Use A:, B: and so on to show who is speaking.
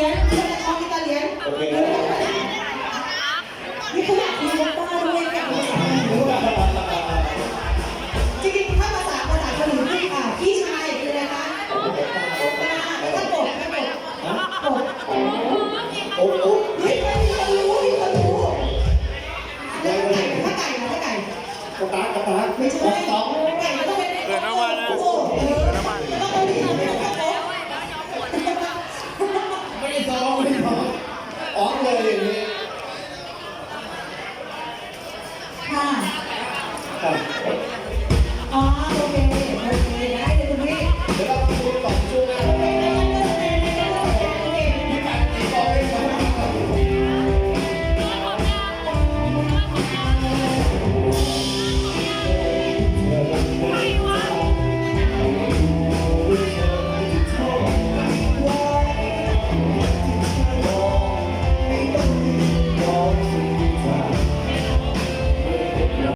A: เลียนเรียนแต่ขานภาษาภาษาเกาปี๊บปีชายคืออะไรคะ
B: ป้าถ้า
A: กบถ้บก
B: โอ้โ
A: ห
B: อช่นี้
A: ค่ะอ๋อโอเค